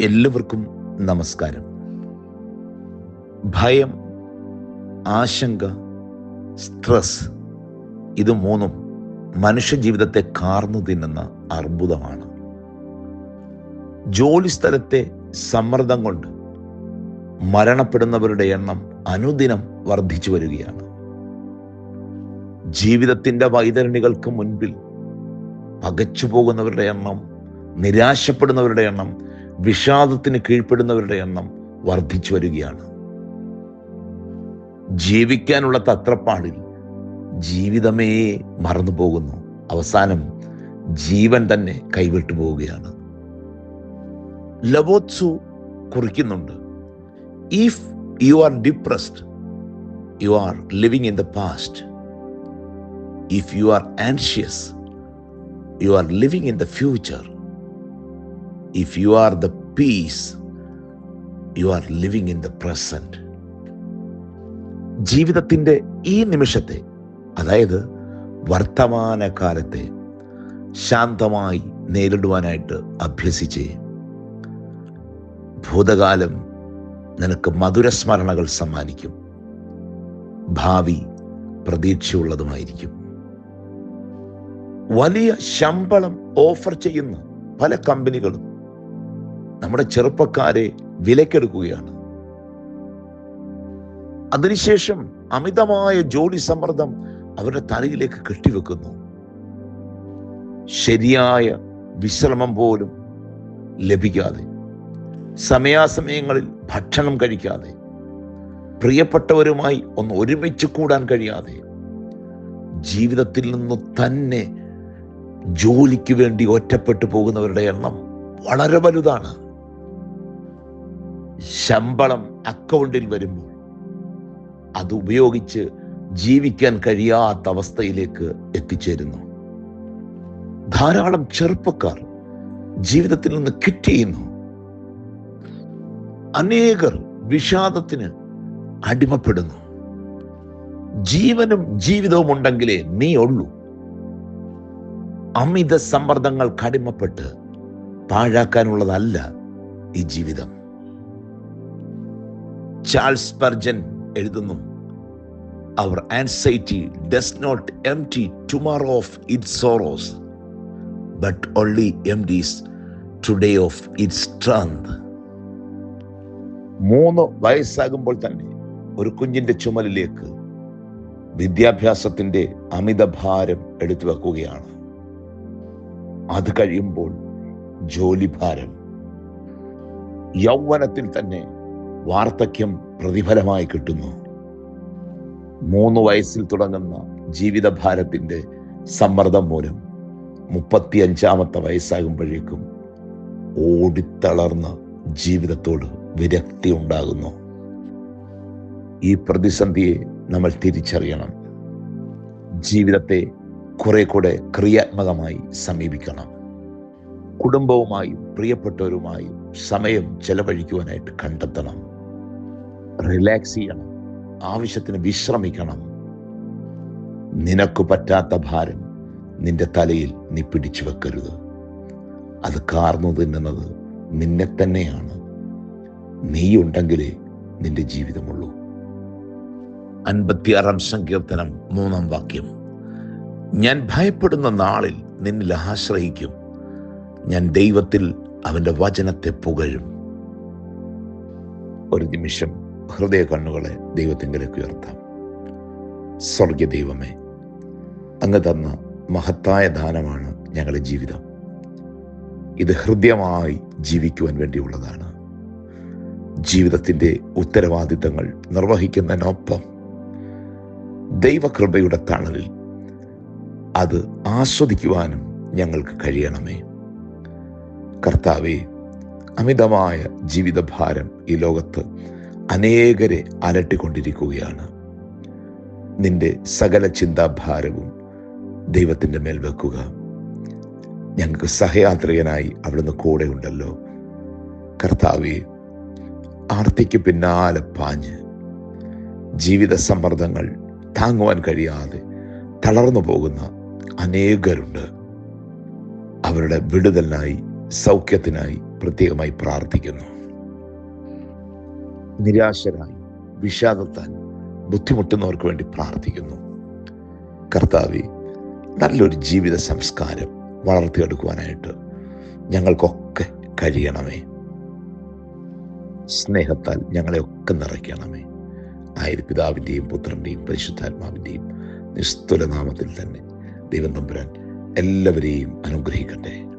എല്ലാവർക്കും നമസ്കാരം. ഭയം ആശങ്ക സ്ട്രെസ് ഇത് മൂന്നും മനുഷ്യ ജീവിതത്തെ കാർന്നു തിന്നുന്ന അർബുദമാണ്. ജോലി സ്ഥലത്തെ സമ്മർദ്ദം കൊണ്ട് മരണപ്പെടുന്നവരുടെ എണ്ണം അനുദിനം വർദ്ധിച്ചു വരികയാണ്. ജീവിതത്തിന്റെ വൈതരണികൾക്ക് മുൻപിൽ പകച്ചു പോകുന്നവരുടെ എണ്ണം നിരാശപ്പെടുന്നവരുടെ എണ്ണം വിഷാദത്തിന് കീഴ്പ്പെടുന്നവരുടെ എണ്ണം വർദ്ധിച്ചു വരികയാണ്. ജീവിക്കാനുള്ള തത്രപ്പാടിൽ ജീവിതമേ മറന്നു പോകുന്നു അവസാനം ജീവൻ തന്നെ കൈവിട്ടു പോവുകയാണ്. ലബോത്സു കുറിക്കുന്നുണ്ട് if you are depressed you are living in the past if you are anxious you are living in the future if you are the peace you are living in the present ജീവിതത്തിന്റെ ഈ നിമിഷത്തെ അതായത് വർത്തമാനകാലത്തെ ശാന്തമായി നേരിടുവാനായിട്ട് അഭ്യസിച്ച് ഭൂതകാലം നിനക്ക് മധുരസ്മരണകൾ സമ്മാനിക്കും. ഭാവി പ്രതീക്ഷയുള്ളതുമായിരിക്കും. വലിയ ശമ്പളം ഓഫർ ചെയ്യുന്ന പല കമ്പനികളും നമ്മുടെ ചെറുപ്പക്കാരെ വിലക്കെടുക്കുകയാണ്. അതിനുശേഷം അമിതമായ ജോലി സമ്മർദ്ദം അവരുടെ തലയിലേക്ക് കെട്ടിവെക്കുന്നു. ശരിയായ വിശ്രമം പോലും ലഭിക്കാതെ സമയാസമയങ്ങളിൽ ഭക്ഷണം കഴിക്കാതെ പ്രിയപ്പെട്ടവരുമായി ഒന്ന് ഒരുമിച്ച് കൂടാൻ കഴിയാതെ ജീവിതത്തിൽ നിന്ന് തന്നെ ജോലിക്ക് വേണ്ടി ഒറ്റപ്പെട്ടു പോകുന്നവരുടെ എണ്ണം വളരെ വലുതാണ്. ശമ്പളം അക്കൗണ്ടിൽ വരുമ്പോൾ അത് ഉപയോഗിച്ച് ജീവിക്കാൻ കഴിയാത്ത അവസ്ഥയിലേക്ക് എത്തിച്ചേരുന്നു. ധാരാളം ചെറുപ്പക്കാർ ജീവിതത്തിൽ നിന്ന് ക്വിറ്റ് ചെയ്യുന്നു അനേകർ വിഷാദത്തിന് അടിമപ്പെടുന്നു. ജീവനും ജീവിതവും ഉണ്ടെങ്കിലേ നീ ഉള്ളൂ. അമിത സമ്മർദ്ദങ്ങൾക്ക് കടിമപ്പെട്ട് പാഴാക്കാനുള്ളതല്ല ഈ ജീവിതം. ചാൾസ് പർജൻ എഴുതുന്നു. Our anxiety does not empty tomorrow of it sorrows but only empties today of it strength മൂന്ന് വയസ്സാകുമ്പോൾ തന്നെ ഒരു കുഞ്ഞിന്റെ ചുമലിലേക്ക് വിദ്യാഭ്യാസത്തിന്റെ അമിതഭാരം എടുത്തു വെക്കുകയാണ്. അത് കഴിയുമ്പോൾ ജോലിഭാരം യൗവനത്തിൽ തന്നെ വാർദ്ധക്യം പ്രതിഫലമായി കിട്ടുന്നു. മൂന്ന് വയസ്സിൽ തുടങ്ങുന്ന ജീവിതഭാരത്തിന്റെ സമ്മർദ്ദം മൂലം മുപ്പത്തിയഞ്ചാമത്തെ വയസ്സാകുമ്പോഴേക്കും ഓടിത്തളർന്ന ജീവിതത്തോട് വിരക്തി ഉണ്ടാകുന്നു. ഈ പ്രതിസന്ധിയെ നമ്മൾ തിരിച്ചറിയണം. ജീവിതത്തെ കുറെ കൂടെ ക്രിയാത്മകമായി സമീപിക്കണം. കുടുംബവുമായും പ്രിയപ്പെട്ടവരുമായും സമയം ചെലവഴിക്കുവാനായിട്ട് കണ്ടെത്തണം. റിലാക്സ് ചെയ്യണം. ആവശ്യത്തിന് വിശ്രമിക്കണം. നിനക്ക് പറ്റാത്ത ഭാരം നിന്റെ തലയിൽ നീ പിടിച്ചു വെക്കരുത്. അത് കാർന്നു തിന്നുന്നത് നിന്നെ തന്നെയാണ്. നീ ഉണ്ടെങ്കിലേ നിന്റെ ജീവിതമുള്ളൂ. അൻപത്തിയാറാം സങ്കീർത്തനം മൂന്നാം വാക്യം. ഞാൻ ഭയപ്പെടുന്ന നാളിൽ നിന്നിൽ ആശ്രയിക്കും. ഞാൻ ദൈവത്തിൽ അവന്റെ വചനത്തെ പുകഴും. ഒരു നിമിഷം. ഹൃദയ കണ്ണുകളെ ദൈവത്തിങ്കിലേക്ക് ഉയർത്താം. സ്വർഗ ദൈവമേ അങ്ങ് തന്ന മഹത്തായ ദാനമാണ് ഞങ്ങളുടെ ജീവിതം. ഇത് ഹൃദ്യമായി ജീവിക്കുവാൻ വേണ്ടിയുള്ളതാണ്. ജീവിതത്തിന്റെ ഉത്തരവാദിത്തങ്ങൾ നിർവഹിക്കുന്നതിനൊപ്പം ദൈവകൃപയുടെ തണലിൽ അത് ആസ്വദിക്കുവാനും ഞങ്ങൾക്ക് കഴിയണമേ. കർത്താവെ അമിതമായ ജീവിതഭാരം ഈ ലോകത്ത് അനേകരെ അലട്ടിക്കൊണ്ടിരിക്കുകയാണ്. നിന്റെ സകല ചിന്താഭാരവും ദൈവത്തിന്റെ മേൽ വെക്കുക. ഞങ്ങൾക്ക് സഹയാത്രികനായി അവിടുന്ന് കൂടെ ഉണ്ടല്ലോ. കർത്താവെ ആർത്തിക്ക് പിന്നാലെ പാഞ്ഞ് ജീവിത സമ്മർദ്ദങ്ങൾ താങ്ങുവാൻ കഴിയാതെ തളർന്നു പോകുന്ന അനേകരുണ്ട്. അവരുടെ വിടുതലിനായി സൗഖ്യത്തിനായി പ്രത്യേകമായി പ്രാർത്ഥിക്കുന്നു. നിരാശരായി വിഷാദത്താൽ ബുദ്ധിമുട്ടുന്നവർക്ക് വേണ്ടി പ്രാർത്ഥിക്കുന്നു. കർത്താവെ നല്ലൊരു ജീവിത സംസ്കാരം വളർത്തിയെടുക്കുവാനായിട്ട് ഞങ്ങൾക്കൊക്കെ കഴിയണമേ. സ്നേഹത്താൽ ഞങ്ങളെയൊക്കെ നിറയ്ക്കണമേ. ആയത് പിതാവിന്റെയും പുത്രന്റെയും പരിശുദ്ധാത്മാവിന്റെയും നിസ്തുലനാമത്തിൽ തന്നെ ദൈവം തമ്പുരാൻ എല്ലാവരെയും അനുഗ്രഹിക്കട്ടെ.